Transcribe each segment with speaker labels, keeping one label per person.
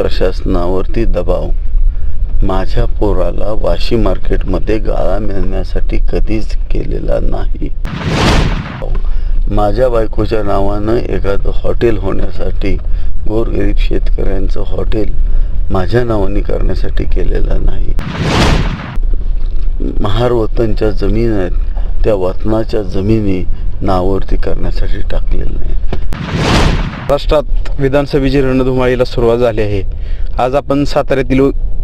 Speaker 1: प्रशासनावरती दबाव. माझ्या पोराला वाशी मार्केटमध्ये गाळा मिळण्यासाठी कधीच केलेला नाही. माझ्या बायकोच्या नावानं एखादं हॉटेल होण्यासाठी गोरगरीब शेतकऱ्यांचं हॉटेल माझ्या नावाने करण्यासाठी केलेलं नाही. महार वतनच्या जमीन आहेत त्या वतनाच्या जमिनी नावावरती करण्यासाठी टाकलेलं नाही.
Speaker 2: महाराष्ट्रात विधानसभेची रणधुमाळीला सुरुवात झाली आहे. आज आपण साताऱ्यातील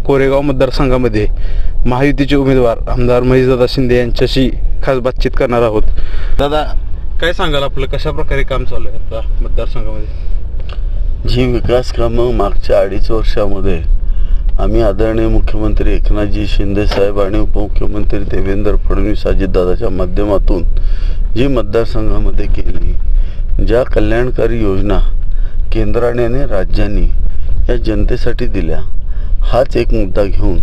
Speaker 2: कोरेगाव मतदारसंघामध्ये महायुतीचे उमेदवार आमदार महेशदादा शिंदे यांच्याशी खास बातचीत करणार आहोत. दादा काय सांगाल आपलं? कशा प्रकारे काम चालू आहे आता मतदारसंघामध्ये?
Speaker 1: जी विकास कामं मागच्या अडीच वर्षामध्ये आम्ही आदरणीय मुख्यमंत्री एकनाथजी शिंदे साहेब आणि उपमुख्यमंत्री देवेंद्र फडणवीस अजितदादाच्या माध्यमातून जी मतदारसंघामध्ये केली ज्या कल्याणकारी योजना केंद्राने आणि राज्यांनी या जनतेसाठी दिल्या हाच एक मुद्दा घेऊन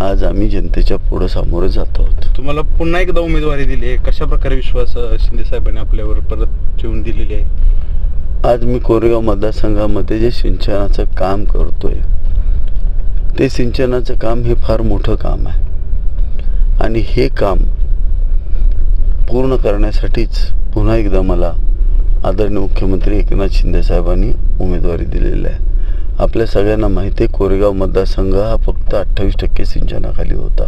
Speaker 1: आज आम्ही जनतेच्या पुढं सामोरे जात आहोत.
Speaker 2: तुम्हाला पुन्हा एकदा उमेदवारी दिली आहे. कशा प्रकारे विश्वास शिंदे साहेबांनी आपल्यावर परत ठेवून दिलेली आहे?
Speaker 1: आज मी कोरेगाव मतदारसंघामध्ये जे सिंचनाचं काम करतोय ते सिंचनाचं काम हे फार मोठं काम आहे. आणि हे काम पूर्ण करण्यासाठीच पुन्हा एकदा मला आदरणीय मुख्यमंत्री एकनाथ शिंदे साहेबांनी उमेदवारी दिलेली आहे. आपल्या सगळ्यांना माहिती आहे कोरेगाव मतदारसंघ हा फक्त अठ्ठावीस टक्के सिंचनाखाली होता.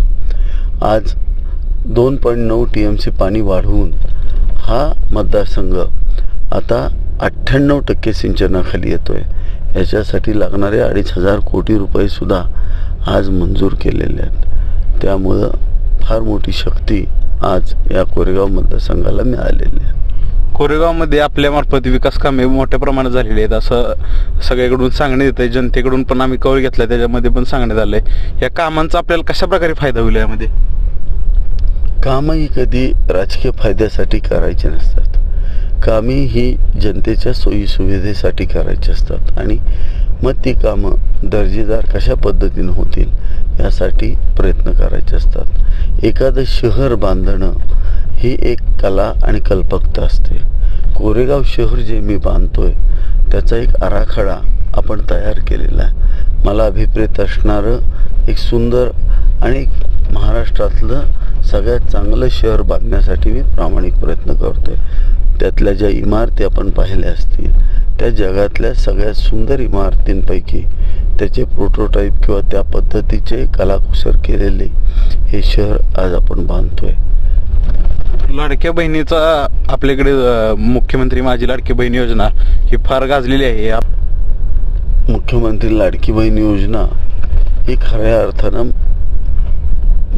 Speaker 1: आज दोन पॉईंट नऊ टी एम सी पाणी वाढवून हा मतदारसंघ आता अठ्ठ्याण्णव टक्के सिंचनाखाली येतो आहे याच्यासाठी लागणारे अडीच हजार कोटी रुपयेसुद्धा आज मंजूर केलेले आहेत. त्यामुळं फार मोठी शक्ती आज या कोरेगाव मतदारसंघाला मिळालेली आहे.
Speaker 2: कोरेगावमध्ये आपल्या मार्फत विकास कामे मोठ्या प्रमाणात झालेली आहेत. असं सगळ्याकडून सांगण्यात येत आहे जनतेकडून पण आम्ही कवर घेतला त्याच्यामध्ये पण सांगण्यात आलं आहे या कामांचा आपल्याला कशा प्रकारे फायदा होईल यामध्ये?
Speaker 1: कामं ही कधी राजकीय फायद्यासाठी करायची नसतात. कामे ही जनतेच्या सोयीसुविधेसाठी करायची असतात. आणि मग ती कामं दर्जेदार कशा पद्धतीनं होतील यासाठी प्रयत्न करायचे असतात. एखादं शहर बांधणं ही एक कला आणि कल्पकता असते. कोरेगाव शहर जे मी बांधतोय त्याचा एक आराखडा आपण तयार केलेला आहे. मला अभिप्रेत असणारं एक सुंदर आणि महाराष्ट्रातलं सगळ्यात चांगलं शहर बांधण्यासाठी मी प्रामाणिक प्रयत्न करतोय. त्यातल्या ज्या इमारती आपण पाहिल्या असतील त्या जगातल्या सगळ्यात सुंदर इमारतींपैकी त्याचे प्रोटोटाईप किंवा त्या पद्धतीचे कलाकुसर केलेले हे शहर आज आपण बांधतोय.
Speaker 2: लाडक्या बहिणीचा आपल्याकडे मुख्यमंत्री माझी लाडकी बहीण योजना ही फार गाजलेली आहे. या
Speaker 1: मुख्यमंत्री लाडकी बहीण योजना ही खऱ्या अर्थानं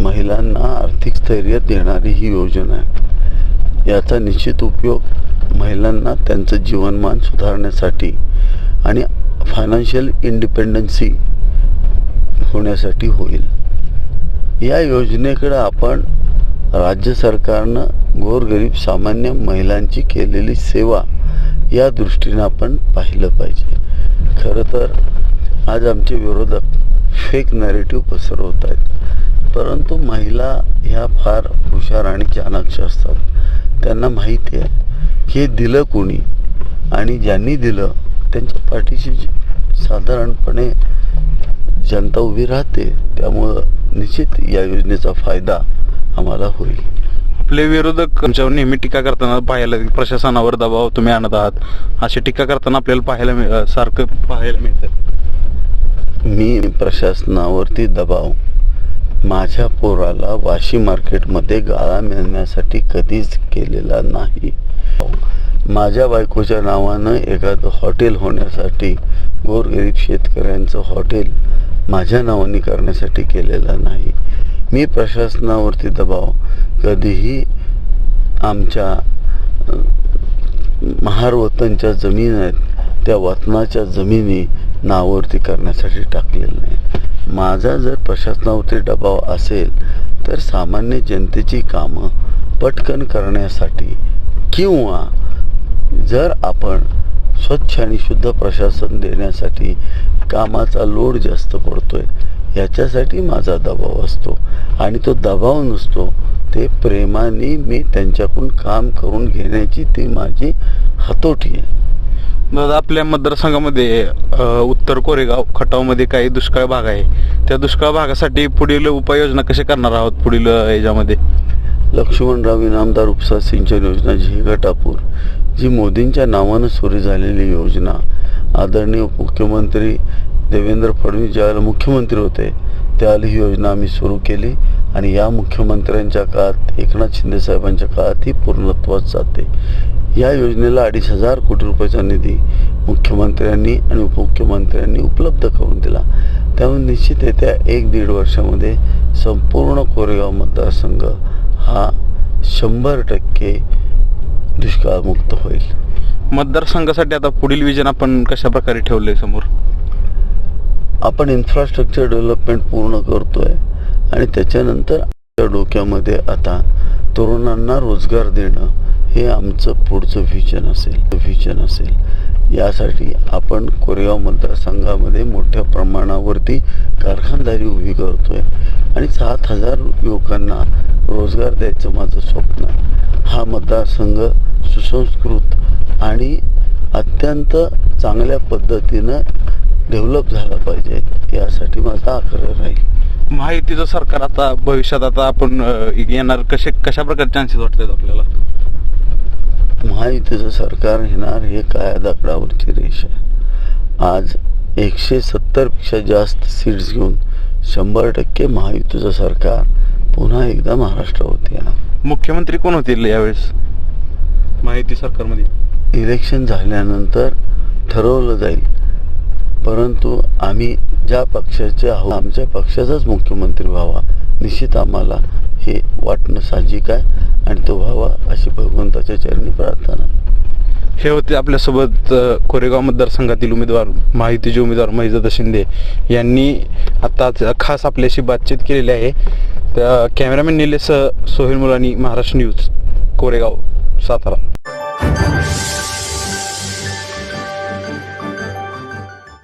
Speaker 1: महिलांना आर्थिक स्थैर्य देणारी ही योजना आहे. याचा निश्चित उपयोग महिलांना त्यांचं जीवनमान सुधारण्यासाठी आणि फायनान्शियल इंडिपेंडन्सी होण्यासाठी होईल. या योजनेकडं आपण राज्य सरकारनं गोरगरीब सामान्य महिलांची केलेली सेवा या दृष्टीनं आपण पाहिलं पाहिजे. खरं तर आज आमचे विरोधक फेक नॅरेटिव्ह पसरवत आहेत. परंतु महिला ह्या फार हुशार आणि चाणाक्ष असतात. त्यांना माहिती आहे की हे दिलं कोणी आणि ज्यांनी दिलं त्यांच्या पाठीशी साधारणपणे जनता उभी राहते त्यामुळं निश्चित या योजनेचा फायदा आम्हाला होईल.
Speaker 2: आपले विरोधक तुमच्यावर नेहमी टीका करताना पाहायला प्रशासनावर दबाव तुम्ही आणत आहात. अशी टीका करताना आपल्याला पाहायला मिळ- सारखं पाहायला मिळतं.
Speaker 1: मी प्रशासनावरती दबाव. माझ्या पोराला वाशी मार्केटमध्ये गाळा मिळण्यासाठी कधीच केलेला नाही. माझ्या बायकोच्या नावानं एखादं हॉटेल होण्यासाठी गोरगरीब शेतकऱ्यांचं हॉटेल माझ्या नावाने करण्यासाठी केलेला नाही. मी प्रशासनावरती दबाव कधीही आमच्या महारवतनच्या जमीन आहेत त्या वतनाच्या जमिनी नावावरती करण्यासाठी टाकलेलं नाही. माझा जर प्रशासनावरती दबाव असेल तर सामान्य जनतेची कामं पटकन करण्यासाठी किंवा जर आपण स्वच्छ आणि शुद्ध प्रशासन देण्यासाठी कामाचा लोड जास्त पडतोय याच्यासाठी माझा दबाव असतो. आणि तो दबाव नसतो ते प्रेमाने मी त्यांच्याकडून काम करून घेण्याची ती माझी हातोटी आहे.
Speaker 2: दादा आपल्या मतदारसंघामध्ये उत्तर कोरेगाव खटावमध्ये काही दुष्काळ भाग आहे. त्या दुष्काळ भागासाठी पुढील उपाययोजना कशा करणार आहोत पुढील याच्यामध्ये?
Speaker 1: लक्ष्मणराव इनामदार उपसा सिंचन योजना जी गटापूर जी मोदींच्या नावानं सुरू झालेली योजना आदरणीय मुख्यमंत्री देवेंद्र फडणवीस ज्यावेळेला मुख्यमंत्री होते त्यावेळेला ही योजना आम्ही सुरू केली आणि या मुख्यमंत्र्यांच्या काळात एकनाथ शिंदे साहेबांच्या काळात ही पूर्णत्वात जाते. या योजनेला अडीच हजार कोटी रुपयाचा निधी मुख्यमंत्र्यांनी आणि उपमुख्यमंत्र्यांनी उपलब्ध करून दिला. त्यामुळे निश्चित येत्या एक दीड वर्षामध्ये संपूर्ण कोरेगाव मतदारसंघ हा शंभर टक्के दुष्काळमुक्त होईल.
Speaker 2: मतदारसंघासाठी आता पुढील विजन आपण कशा प्रकारे ठेवले समोर?
Speaker 1: आपण इन्फ्रास्ट्रक्चर डेव्हलपमेंट पूर्ण करतोय आणि त्याच्यानंतर आमच्या डोक्यामध्ये आता तरुणांना रोजगार देणं हे आमचं पुढचं व्हिजन असेल व्हिजन असेल. यासाठी आपण कोरेगाव मतदारसंघामध्ये मोठ्या प्रमाणावरती कारखानदारी उभी करतोय आणि सात हजार युवकांना रोजगार द्यायचं माझं स्वप्न हा मतदारसंघ सुसंस्कृत आणि अत्यंत चांगल्या पद्धतीनं डेव्हलप झाला पाहिजे. यासाठी माझा आग्रह राहील
Speaker 2: महायुतीचं सरकार आता भविष्यात आता आपण येणार कसे कशा प्रकारे चान्सेस वाटतात आपल्याला?
Speaker 1: महायुतीचं सरकार येणार हे काया दगडावरची रेष आहे. आज एकशे सत्तरपेक्षा जास्त सीट्स घेऊन शंभर टक्के महायुतीचं सरकार पुन्हा एकदा महाराष्ट्रावरती येणार.
Speaker 2: मुख्यमंत्री कोण होतील यावेळेस? महायुती सरकारमध्ये.
Speaker 1: इलेक्शन झाल्यानंतर ठरवलं जाईल. परंतु आम्ही ज्या पक्षाचे आहोत आमच्या पक्षाचाच मुख्यमंत्री व्हावा निश्चित आम्हाला हे वाटणं साहजिक आहे आणि तो व्हावा अशी भगवंताच्या चरणी प्रार्थना
Speaker 2: हे होते आपल्यासोबत कोरेगाव मतदारसंघातील उमेदवार माहितीचे उमेदवार महिजदा शिंदे. यांनी आत्ताच खास आपल्याशी बातचीत केलेली आहे. त्या कॅमेरामॅन निलेश सोहेल मुलानी महाराष्ट्र न्यूज कोरेगाव सातारा.